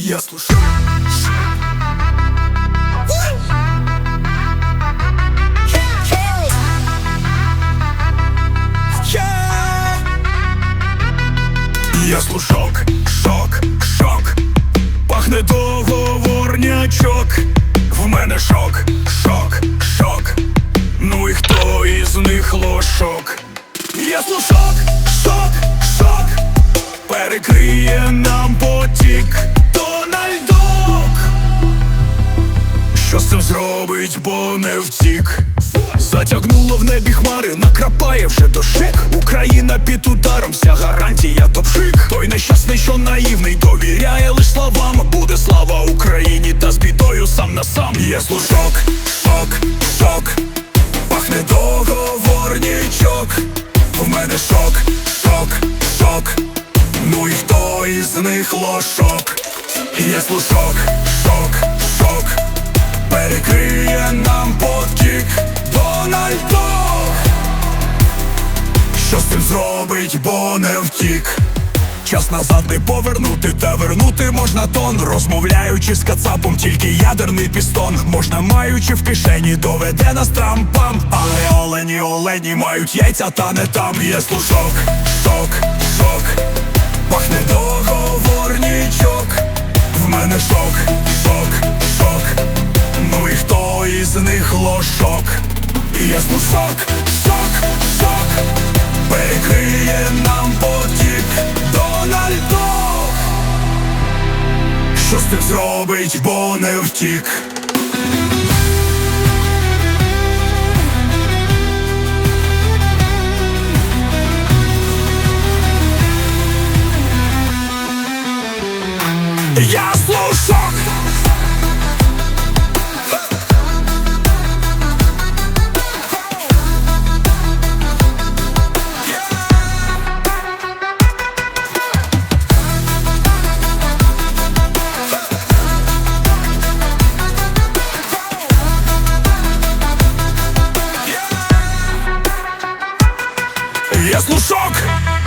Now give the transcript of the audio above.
Я слушаю. Я слушок, шок, шок, пахне договорнячок. В мене шок, шок, шок. Ну і хто із них лошок? Я слушок, шок, шок, перекриє нам потік зробить, бо не втік? Затягнуло в небі хмари, накрапає вже дощик. Україна під ударом, вся гарантія топшик. Той нещасний, що наївний, довіряє лиш словам. Буде слава Україні та з бідою сам на сам. Є слушок, шок, шок, пахне договорнічок. В мене шок, шок, шок, ну і хто із них лошок? Є слушок, шок, шок перекриє нам потік Дональдок Що з цим зробить, бо не втік? Час назад не повернути, та вернути можна тон. Розмовляючи з кацапом, тільки ядерний пістон. Можна маючи в кишені, доведе нас трампам. Але олені, олені мають яйця, та не там є слушок, шок, шок лошок? Є слушок, шок, шок Перекриє нам потік Дональдок Що з тим зробить, бо не втік? Я слушок Яснушок!